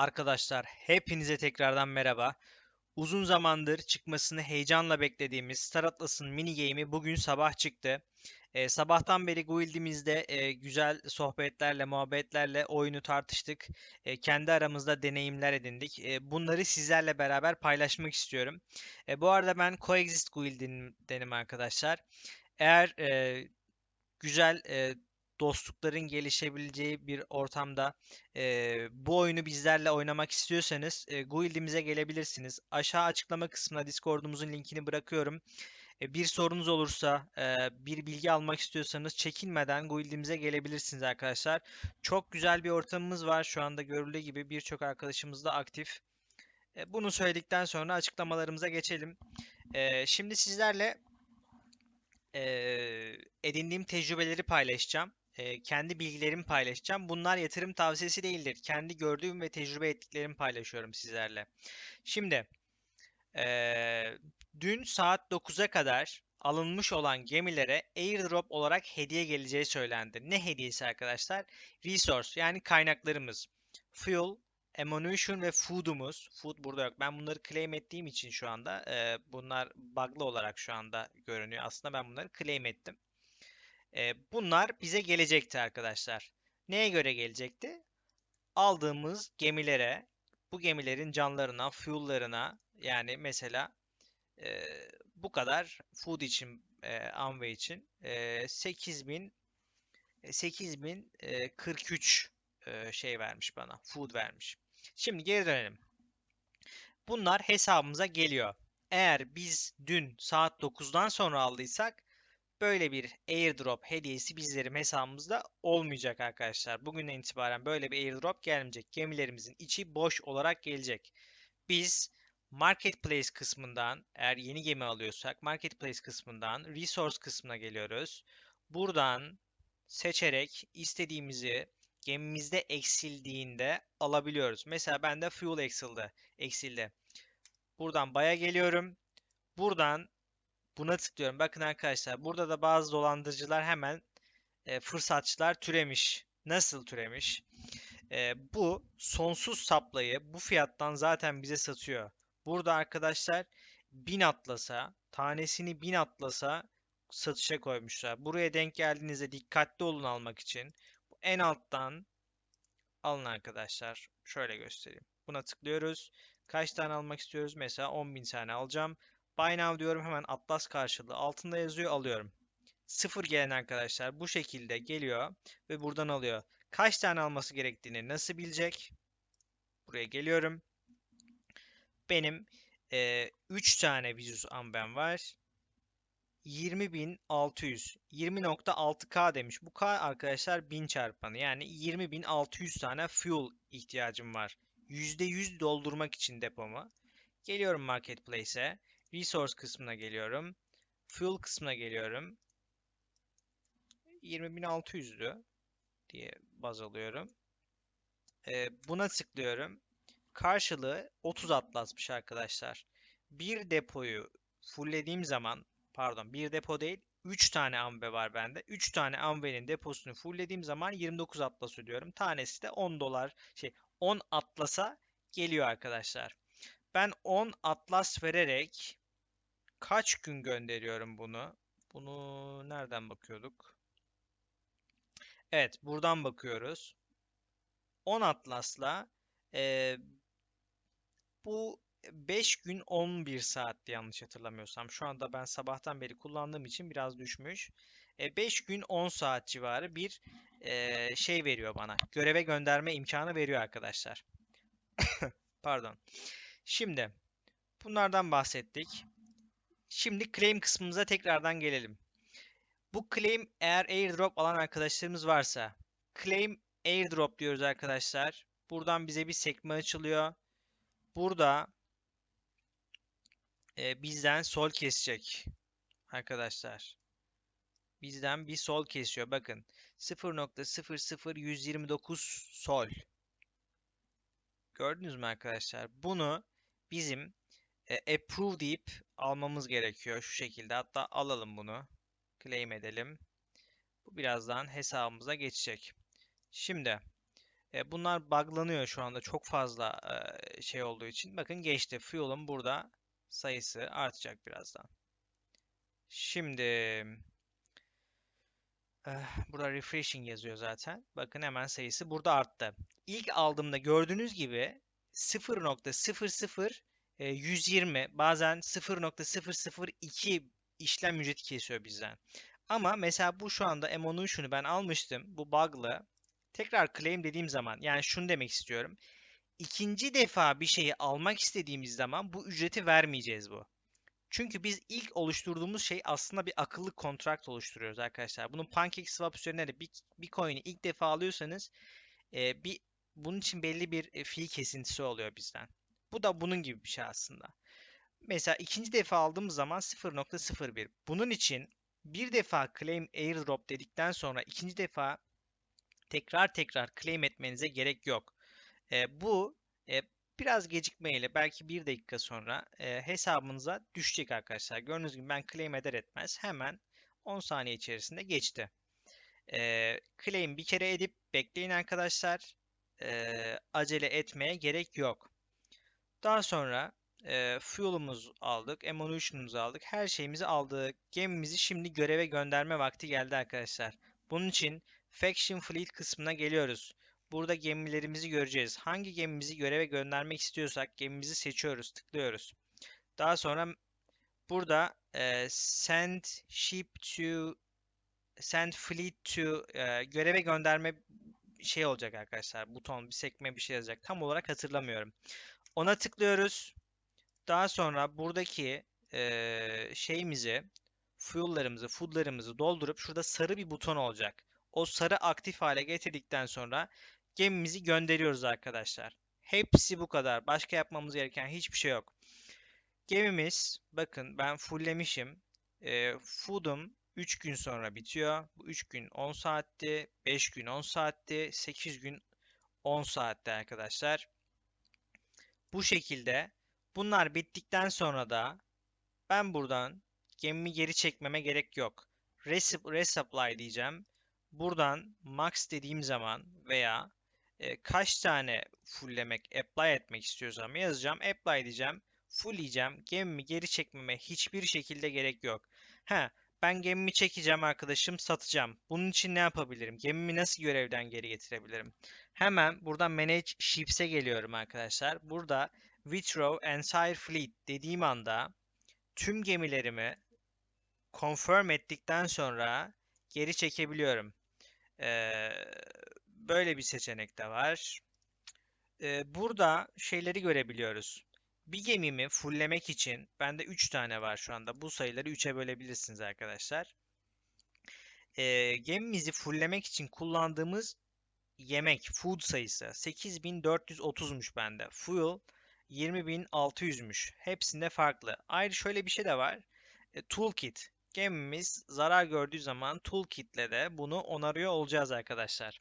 Arkadaşlar hepinize tekrardan merhaba. Uzun zamandır çıkmasını heyecanla beklediğimiz Star Atlas'ın mini game'i bugün sabah çıktı. Ee, sabahtan beri guildimizde e, güzel sohbetlerle, muhabbetlerle oyunu tartıştık. E, kendi aramızda deneyimler edindik. E, bunları sizlerle beraber paylaşmak istiyorum. E, bu arada ben Coexist guildindenim arkadaşlar. Eğer e, güzel e, dostlukların gelişebileceği bir ortamda e, bu oyunu bizlerle oynamak istiyorsanız e, Guild'imize gelebilirsiniz. Aşağı açıklama kısmına Discord'umuzun linkini bırakıyorum. E, bir sorunuz olursa, e, bir bilgi almak istiyorsanız çekinmeden Guild'imize gelebilirsiniz arkadaşlar. Çok güzel bir ortamımız var. Şu anda görüldüğü gibi birçok arkadaşımız da aktif. E, bunu söyledikten sonra açıklamalarımıza geçelim. E, şimdi sizlerle e, edindiğim tecrübeleri paylaşacağım e, kendi bilgilerimi paylaşacağım. Bunlar yatırım tavsiyesi değildir. Kendi gördüğüm ve tecrübe ettiklerimi paylaşıyorum sizlerle. Şimdi e, dün saat 9'a kadar alınmış olan gemilere airdrop olarak hediye geleceği söylendi. Ne hediyesi arkadaşlar? Resource yani kaynaklarımız. Fuel, ammunition ve food'umuz. Food burada yok. Ben bunları claim ettiğim için şu anda e, bunlar bug'lı olarak şu anda görünüyor. Aslında ben bunları claim ettim. E, bunlar bize gelecekti arkadaşlar. Neye göre gelecekti? Aldığımız gemilere, bu gemilerin canlarına, fuel'larına yani mesela e, bu kadar food için, e, Amway için e, 8000 8043 e, şey vermiş bana. Food vermiş. Şimdi geri dönelim. Bunlar hesabımıza geliyor. Eğer biz dün saat 9'dan sonra aldıysak böyle bir airdrop hediyesi bizlerin hesabımızda olmayacak arkadaşlar. Bugünden itibaren böyle bir airdrop gelmeyecek. Gemilerimizin içi boş olarak gelecek. Biz Marketplace kısmından eğer yeni gemi alıyorsak Marketplace kısmından Resource kısmına geliyoruz. Buradan seçerek istediğimizi gemimizde eksildiğinde alabiliyoruz. Mesela bende fuel eksildi. eksildi. Buradan baya geliyorum. Buradan Buna tıklıyorum. Bakın arkadaşlar burada da bazı dolandırıcılar hemen e, fırsatçılar türemiş. Nasıl türemiş? E, bu sonsuz saplayı bu fiyattan zaten bize satıyor. Burada arkadaşlar 1000 atlasa, tanesini 1000 atlasa satışa koymuşlar. Buraya denk geldiğinizde dikkatli olun almak için. En alttan alın arkadaşlar. Şöyle göstereyim. Buna tıklıyoruz. Kaç tane almak istiyoruz? Mesela 10.000 tane alacağım. Buy now diyorum hemen Atlas karşılığı. Altında yazıyor alıyorum. Sıfır gelen arkadaşlar bu şekilde geliyor ve buradan alıyor. Kaç tane alması gerektiğini nasıl bilecek? Buraya geliyorum. Benim e, 3 tane Visus Amben var. 20.600 20.6K demiş. Bu K arkadaşlar 1000 çarpanı. Yani 20.600 tane fuel ihtiyacım var. %100 doldurmak için depomu. Geliyorum marketplace'e. Resource kısmına geliyorum. Fuel kısmına geliyorum. 20.600'dü diye baz alıyorum. Ee, buna tıklıyorum. Karşılığı 30 atlasmış arkadaşlar. Bir depoyu fulllediğim zaman pardon bir depo değil 3 tane ambe var bende. 3 tane ambenin deposunu fulllediğim zaman 29 atlas ödüyorum. Tanesi de 10 dolar şey 10 atlasa geliyor arkadaşlar. Ben 10 atlas vererek kaç gün gönderiyorum bunu? Bunu nereden bakıyorduk? Evet, buradan bakıyoruz. 10 atlasla e, bu 5 gün 11 saatti yanlış hatırlamıyorsam. Şu anda ben sabahtan beri kullandığım için biraz düşmüş. E, 5 gün 10 saat civarı bir e, şey veriyor bana. Göreve gönderme imkanı veriyor arkadaşlar. Pardon. Şimdi bunlardan bahsettik. Şimdi claim kısmımıza tekrardan gelelim. Bu claim eğer airdrop alan arkadaşlarımız varsa claim airdrop diyoruz arkadaşlar. Buradan bize bir sekme açılıyor. Burada e, bizden sol kesecek arkadaşlar. Bizden bir sol kesiyor. Bakın 0.00129 sol. Gördünüz mü arkadaşlar? Bunu bizim e, approve deyip almamız gerekiyor şu şekilde. Hatta alalım bunu. Claim edelim. Bu birazdan hesabımıza geçecek. Şimdi E, bunlar buglanıyor şu anda çok fazla e, şey olduğu için. Bakın geçti. Fuel'ın burada sayısı artacak birazdan. Şimdi eh, burada refreshing yazıyor zaten. Bakın hemen sayısı burada arttı. İlk aldığımda gördüğünüz gibi 0.00 e, 120 bazen 0.002 işlem ücreti kesiyor bizden. Ama mesela bu şu anda Emotion'u ben almıştım. Bu bug'lı. Tekrar claim dediğim zaman yani şunu demek istiyorum. İkinci defa bir şeyi almak istediğimiz zaman bu ücreti vermeyeceğiz bu. Çünkü biz ilk oluşturduğumuz şey aslında bir akıllı kontrakt oluşturuyoruz arkadaşlar. Bunun PancakeSwap üzerine de bir, bir coin'i ilk defa alıyorsanız e, bir bunun için belli bir e, fee kesintisi oluyor bizden. Bu da bunun gibi bir şey aslında. Mesela ikinci defa aldığımız zaman 0.01. Bunun için bir defa claim airdrop dedikten sonra ikinci defa tekrar tekrar claim etmenize gerek yok. E, bu e, biraz gecikmeyle belki bir dakika sonra e, hesabınıza düşecek arkadaşlar. Gördüğünüz gibi ben claim eder etmez hemen 10 saniye içerisinde geçti. E, claim bir kere edip bekleyin arkadaşlar. E, acele etmeye gerek yok. Daha sonra e, fuel'umuzu aldık, emulation'umuzu aldık, her şeyimizi aldık. Gemimizi şimdi göreve gönderme vakti geldi arkadaşlar. Bunun için Faction Fleet kısmına geliyoruz. Burada gemilerimizi göreceğiz. Hangi gemimizi göreve göndermek istiyorsak gemimizi seçiyoruz, tıklıyoruz. Daha sonra burada e, send ship to send fleet to e, göreve gönderme şey olacak arkadaşlar. Buton, bir sekme bir şey yazacak. Tam olarak hatırlamıyorum. Ona tıklıyoruz. Daha sonra buradaki e, şeyimizi, fuel'larımızı, food'larımızı doldurup şurada sarı bir buton olacak. O sarı aktif hale getirdikten sonra gemimizi gönderiyoruz arkadaşlar. Hepsi bu kadar. Başka yapmamız gereken hiçbir şey yok. Gemimiz, bakın ben fulllemişim. E, food'um 3 gün sonra bitiyor. Bu 3 gün 10 saatti, 5 gün 10 saatti, 8 gün 10 saatte arkadaşlar. Bu şekilde bunlar bittikten sonra da ben buradan gemimi geri çekmeme gerek yok. Resupply diyeceğim. Buradan max dediğim zaman veya e, kaç tane fulllemek, apply etmek istiyorsam yazacağım. Apply diyeceğim. Fullleyeceğim. Gemimi geri çekmeme hiçbir şekilde gerek yok. Ha, ben gemimi çekeceğim arkadaşım, satacağım. Bunun için ne yapabilirim? Gemimi nasıl görevden geri getirebilirim? Hemen buradan Manage Ships'e geliyorum arkadaşlar. Burada Withdraw Entire Fleet dediğim anda tüm gemilerimi confirm ettikten sonra geri çekebiliyorum. Ee, böyle bir seçenek de var. Ee, burada şeyleri görebiliyoruz. Bir gemimi fulllemek için bende 3 tane var şu anda. Bu sayıları 3'e bölebilirsiniz arkadaşlar. Ee, gemimizi fulllemek için kullandığımız yemek, food sayısı 8430'muş bende. Fuel 20600'müş. Hepsinde farklı. Ayrı şöyle bir şey de var. E, toolkit. Gemimiz zarar gördüğü zaman toolkit ile de bunu onarıyor olacağız arkadaşlar.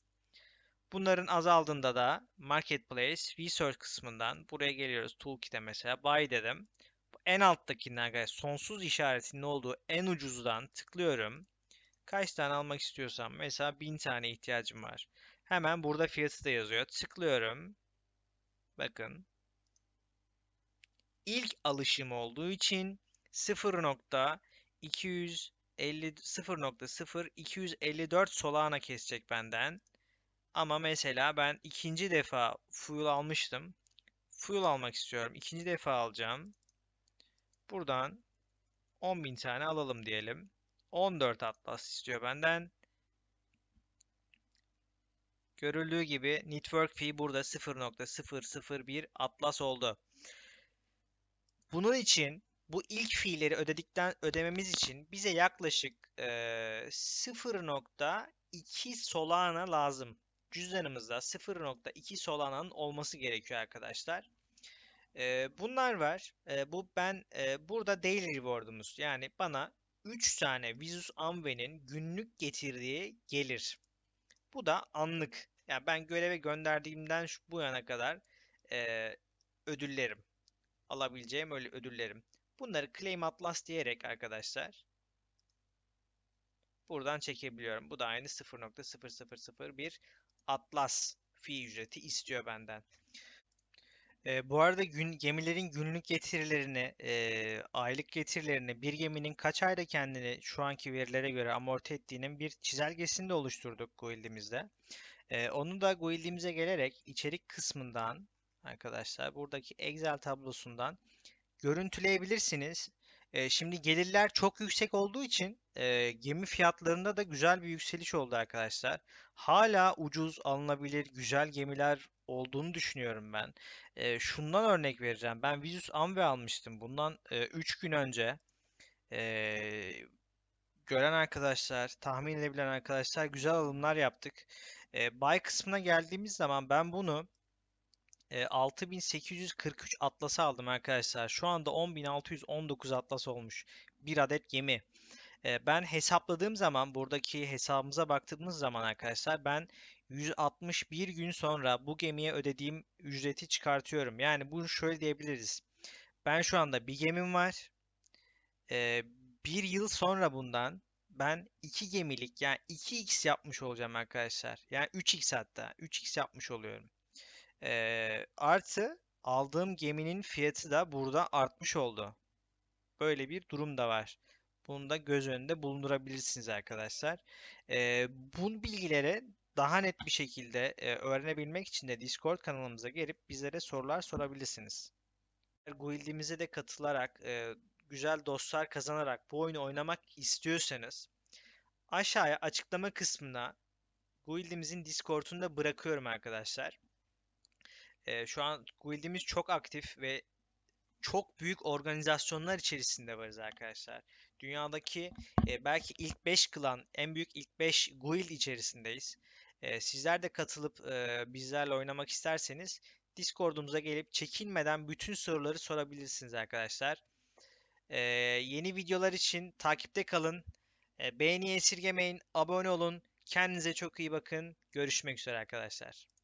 Bunların azaldığında da Marketplace Research kısmından buraya geliyoruz. Toolkit'e mesela buy dedim. En alttakinden arkadaşlar sonsuz işaretinin olduğu en ucuzdan tıklıyorum. Kaç tane almak istiyorsam mesela 1000 tane ihtiyacım var. Hemen burada fiyatı da yazıyor. Tıklıyorum. Bakın. İlk alışım olduğu için 0.250 0.0254 Solana kesecek benden. Ama mesela ben ikinci defa fuel almıştım. Fuel almak istiyorum. İkinci defa alacağım. Buradan 10.000 tane alalım diyelim. 14 atlas istiyor benden. Görüldüğü gibi network fee burada 0.001 atlas oldu. Bunun için bu ilk fiilleri ödedikten ödememiz için bize yaklaşık e, 0.2 Solana lazım. Cüzdanımızda 0.2 Solana'nın olması gerekiyor arkadaşlar. E, bunlar var. E, bu ben e, burada daily reward'umuz yani bana 3 tane Visus Amve'nin günlük getirdiği gelir. Bu da anlık. Yani ben göreve gönderdiğimden şu, bu yana kadar e, ödüllerim. Alabileceğim öyle ödüllerim. Bunları Claim Atlas diyerek arkadaşlar buradan çekebiliyorum. Bu da aynı 0.0001 Atlas fee ücreti istiyor benden. E, bu arada gün, gemilerin günlük getirilerini, e, aylık getirilerini, bir geminin kaç ayda kendini şu anki verilere göre amorti ettiğinin bir çizelgesini de oluşturduk Guild'imizde. E, onu da Guild'imize gelerek içerik kısmından arkadaşlar buradaki Excel tablosundan görüntüleyebilirsiniz. E, şimdi gelirler çok yüksek olduğu için e, gemi fiyatlarında da güzel bir yükseliş oldu arkadaşlar. Hala ucuz alınabilir güzel gemiler olduğunu düşünüyorum ben. E, şundan örnek vereceğim. Ben Visus Amve almıştım bundan 3 gün önce. E, gören arkadaşlar, tahmin edebilen arkadaşlar güzel alımlar yaptık. E, buy kısmına geldiğimiz zaman ben bunu e, 6843 atlası aldım arkadaşlar. Şu anda 10619 atlas olmuş. Bir adet gemi. E, ben hesapladığım zaman buradaki hesabımıza baktığımız zaman arkadaşlar ben 161 gün sonra bu gemiye ödediğim ücreti çıkartıyorum. Yani bunu şöyle diyebiliriz. Ben şu anda bir gemim var. E, bir yıl sonra bundan ben iki gemilik yani 2x yapmış olacağım arkadaşlar. Yani 3x hatta 3x yapmış oluyorum. Ee, artı aldığım geminin fiyatı da burada artmış oldu. Böyle bir durum da var. Bunu da göz önünde bulundurabilirsiniz arkadaşlar. Ee, bu bilgileri daha net bir şekilde e, öğrenebilmek için de Discord kanalımıza gelip bizlere sorular sorabilirsiniz. Guild'imize de katılarak, e, güzel dostlar kazanarak bu oyunu oynamak istiyorsanız aşağıya açıklama kısmına Guild'imizin Discord'unu da bırakıyorum arkadaşlar. E, şu an guildimiz çok aktif ve çok büyük organizasyonlar içerisinde varız arkadaşlar. Dünyadaki e, belki ilk 5 klan, en büyük ilk 5 guild içerisindeyiz. E, sizler de katılıp e, bizlerle oynamak isterseniz Discord'umuza gelip çekinmeden bütün soruları sorabilirsiniz arkadaşlar. E, yeni videolar için takipte kalın. E, beğeni esirgemeyin, abone olun. Kendinize çok iyi bakın. Görüşmek üzere arkadaşlar.